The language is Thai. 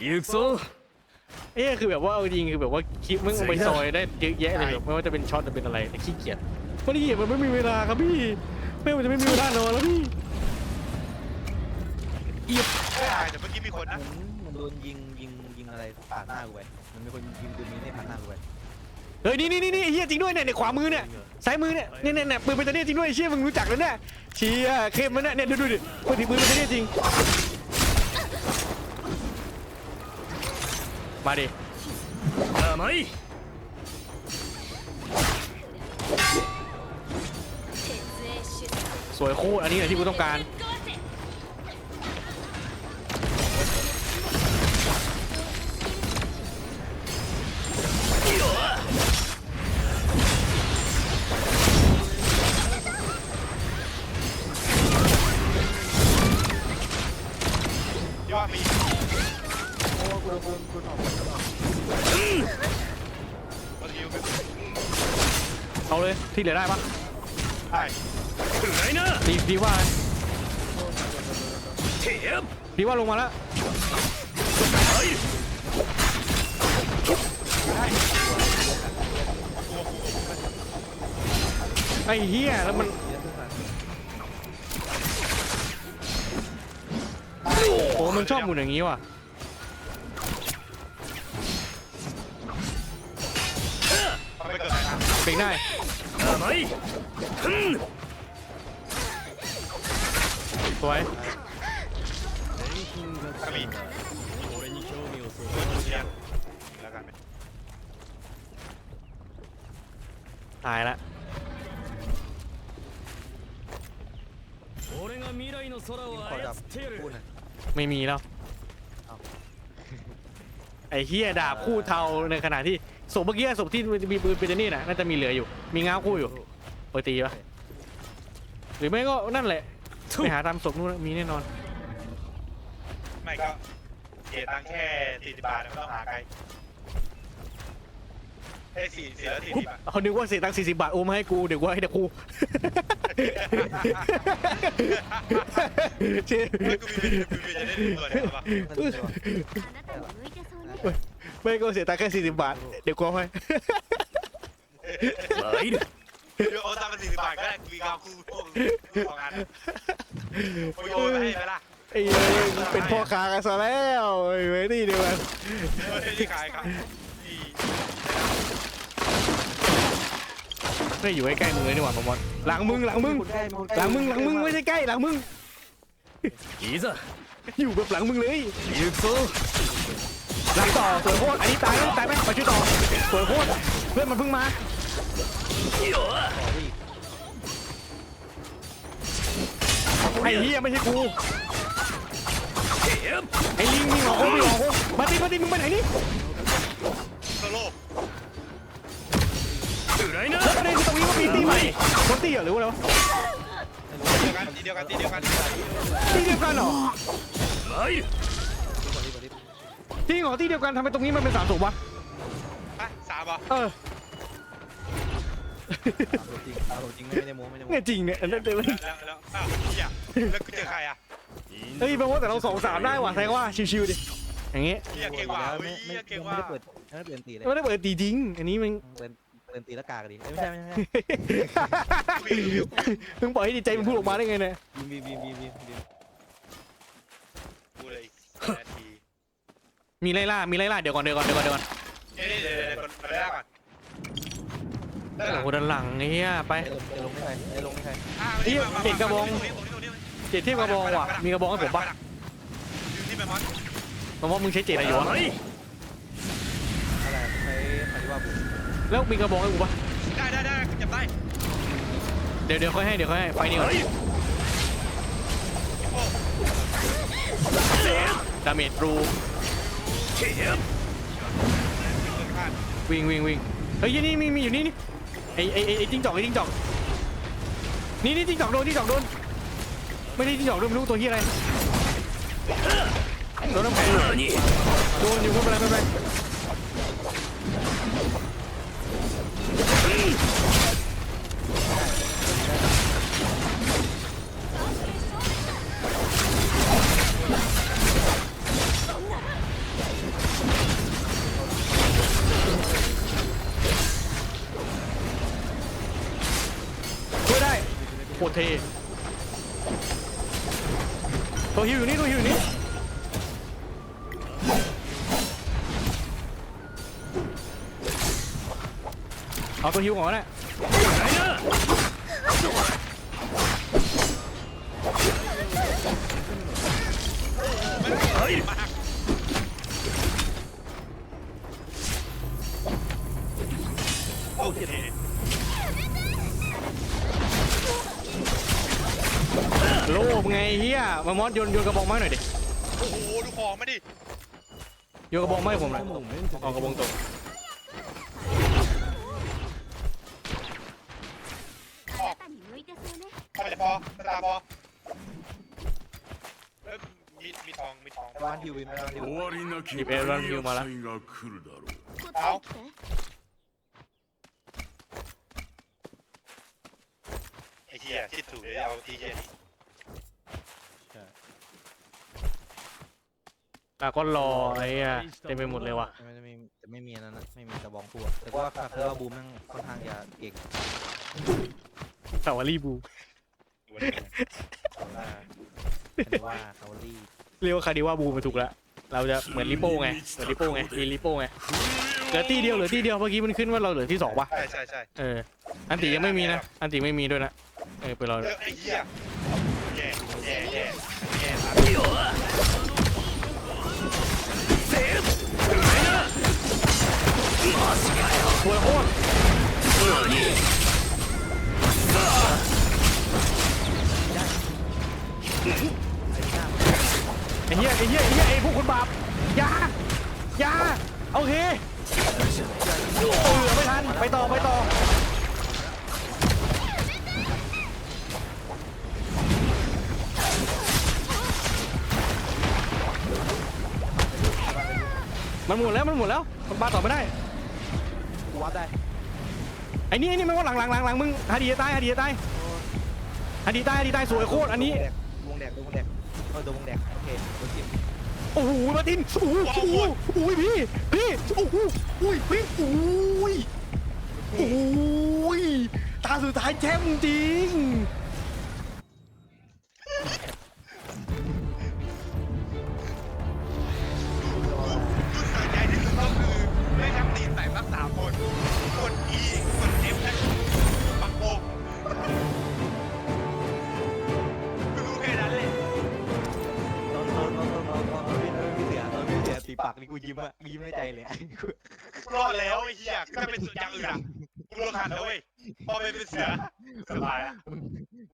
行くぞ เอ้ยคือแบบว่าเอาจริงคือแบบว่าคลิปมึงเอาไปซอยได้เยอะแยะเลยแบบไม่ว่าจะเป็นช็อตหรือเป็นอะไรแต่ขี้เกียจไม่ได้เกียจมันไม่มีเวลาครับพี่ไม่ว่าจะไม่มีเวลานอนแล้วพี่ ไม่ได้แต่เมื่อกี้มีคนนะ มันโดนยิงยิงยิงอะไรผ่านหน้ากูไปมันมีคนยิงปืนนี้ให้ผ่านหน้ากูไป เฮ้ยนี่นี่นี่นี่เฮียจริงด้วยเนี่ยในขวามือเนี่ยซ้ายมือเนี่ยเนี่ยเนี่ยเนี่ยปืนเป็นตะเนียจริงด้วยเชี่ยมึงรู้จักแล้วเนี่ยเชี่ยเข้มมันเนี่ยเนี่ยดูดูดิปืนถือปืนเป็นตะเนียจริง มาดิ甘いสวยโคตรอันนี้แหละที่กูต้องการ เอาเลยที่เหลือได้ปะได้ได้นะดีดีว่าดีว่าลงมาแล้วไไอ้เหี้ยแล้วมันโอ้มันชอบหมุนอย่างนี้ว่ะ เขาไม่เกิดอะไรนะ เบรกได้ 甘いふん สวย ถ้ามีเรียนแล้วกันไหม ตายละ 俺が未来の空を ขอดับ 操ってやる พูดหน่อย ไม่มีแล้ว เอ้า ไอ้เหี้ยดาบคู่เทาในขณะที่ศพเมื่อกี้ศพที่มีปืนเป็นนี่น่ะน่าจะมีเหลืออยู่ มีง้าวคู่อยู่ไปตีปะหรือไม่ก็นั่นแหละไปหาตามศพนู่นนะมีแน่นอน ไม่ก็เสียตังค์แค่สี่สิบบาทไม่ต้องหาไกลเอ้ยสี่สี่แล้วสี่สิบอ่ะ เขานึกว่าเสียตังค์สี่สิบบาทโอมาให้กูเดี๋ยวกูให้แต่กูเชี่ย เฮ้ยกูมีมีมีจะได้ดูตัวเนี่ยหรอปะ มันเป็นตัว あなたに向いてそうね た ไม่ก็เสียตังค์แค่สี่สิบบาทเดี๋ยวกูเอาให้ 参る เดี๋ยวเอาตังค์มาสี่สิบบาทก็ได้กูมีกาวกูพวกของงานกูโยนไปให้ไหมล่ะ ไอ้เหี้ยเป็นพ่อค้ากันซะแล้วไอ้เว้ยนี่เดียวกัน เออที่ขายครับที่ ไม่อยู่ใกล้ๆมึงเลยนี่หว่าปอมอนหลังมึงหลังมึง คนใกล้คนใก หลังมึงหลังมึงไม่ใช่ใกล้หลังมึง いざ อยู่แบบหลังมึงเลย 行くぞ หลังต่อสวยโคตรอันนี้ตายแล้วตายไหมไปช่วยต่อสวยโคตรเพื่อนมันเพิ่งมาไอ้เฮียไม่ใช่กูไอ้ลิงมีหงอมีหงอมาตีมาตีมึงไปไหนนี่แล้วประเด็นคือตรงนี้ว่ามีตีใหม่คนตีเหรอหรือว่าตีเดียวกันตีเดียวกันตีเดียวกันตีเดียวกันเหรอ จริงเหรอตีเดียวกันทำไมตรงนี้มันเป็นสามศพวะฮะสามเหรอเออตามตัวจริงตามตัวจริงไม่ได้โม้ไม่ได้โม้เนี่ยจริงเนี่ยอันนั้นเดี๋ยวแล้วแล้วอ้าวเฮียแล้วกูเจอใครอะเฮ้ยแปลว่าแต่เราสองสามได้ว่ะแสดงว่าชิวๆดิอย่างงี้เฮียเก่งว่ะไม่เฮีไม่ยเก่งไม่ว่ะ ได้เปิดไม่ได้เปิดตีเลยไม่ได้เปิดตีจริงอันนี้มัน เปิดเปิดตีแล้วกากดิเอ้ยไม่ใช่ไม่ใช่ไม่ใช่มึงปล่อยให้ดีใจมึงพูดออกมาได้ไงเนี่ย บีมบีมบีมบีมบีม กูเลยนาที มีไล่ล่า มีไล่ล่า เดี๋ยวก่อนเดี๋ยวก่อนเดี๋ยวก่อนเดี๋ยวก่อนเดี๋ยวเดี๋ยวคนไปไก่อนด้าหลังโอ้ด้านหลังเหี้ยไป เดี๋ลงไม่ใครเดี๋ลงไม่ใครเฮ้ยเปลี่ยนกระบองเจ็ดเทียบกระบองว่ะ มีกระบองให้ผมปะมมนกระบองมึงใช้เจ็ดอะไรอยู่วะอะไรใช้คาริวาบุแล้วมีกระบองให้กูปะได้ได้ได้จับได้เดี๋ยวเดี๋ยวค่อยให้เดี๋ยวค่อยให้ไฟนี่ก่อนดาเมจรู วิ่งวิ่งวิ่งเฮ้ยนี่มีมีอยู่นี่นี่ไอไอไอจิ้งจอกไอจิ้งจอกนี่นี่จิ้งจอกโดนจิ้งจอกโดนไม่ได้จิ้งจอกโดนไม่รู้ตัวที่อะไรโดนน้ำแข็งโดนอยู่ไม่เป็นไรไม่เป็นไร เทตัวฮิวอยู่นี่ตัวฮิวอยู่นี่เอาตัวฮิวก่อนนะมาก โลภไงเฮียมามอสโยนโยนกระบอกไม้หน่อยดิ โอ้โหดูของมาดิ โยนกระบอกไม้ให้ผมหน่อย もうメンテเอากระบอกตก あなたに向いてそうね พอจะพอสตาร์พอเอ้ยมีมีทองมีทอง บ้านฮิววินบ้านฮิว 終わりなきリベラルヒューマラ祭が来るだろうこっちへ来て ไอ้เหี้ยคิดถูกเลยเอาทีเหี้ยนี่ ตาก็รอไอ้เหี้ยเต็มไปหมดเลยว่ะไม่ไม่ไม่แต่ไม่มีอันนั้นนะไม่มีกระบองคู่อะแต่ว่าคาเคอร์บูมนั่งค่อนข้างจะเก่งสาวรีบูวันนี้แต่ว่าคาร์ลี่เรียกว่าคาดิว่าบูมาถูกแล้วเราจะเหมือนลิโป้ไงเหมือนลิโป้ไงมีลิโป้ไงเหลือตีเดียวเหลือตีเดียวเมื่อกี้มันขึ้นว่าเราเหลือที่สองป่ะใช่ใช่ใช่เอออันติยังไม่มีนะอันติไม่มีด้วยนะเออไปรอเออไอ้เหี้ยแย่แย่แย่แย่ ไอ้เหี้ยไอ้เหี้ยไอ้เหี้ยไอ้พวกคนบาปอยาอยาโอเคเออไม่ทันไปต่อไปต่อมันหมดแล้วมันหมดแล้วมันปาต่อไม่ได้ วัดได้ไอ้นี่ไอ้นี่มันว่าหลังหลังหลังหลังมึงฮาดีจะตายฮาดีจะตายฮาดีตายฮาดีตายสวยโคตรอันนี้วงแดกวงแดกเออโดนวงแดกโอเคโดนจิ้มโอ้โหมาตินโอ้โหโอ้โหโอ้ยพี่พี่โอ้โหอุ้ยพี่โอ้ยโอ้ยตาสุดท้ายแชมป์จริง ปากนี่กูยิ้มอะยิ้มในใจเลยรอดแล้วไอ้เหี้ยถ้าเป็นสุดอย่างอื่นอะกูโดนขัดแล้วเว้ยพอไปเป็นเสือสบายละม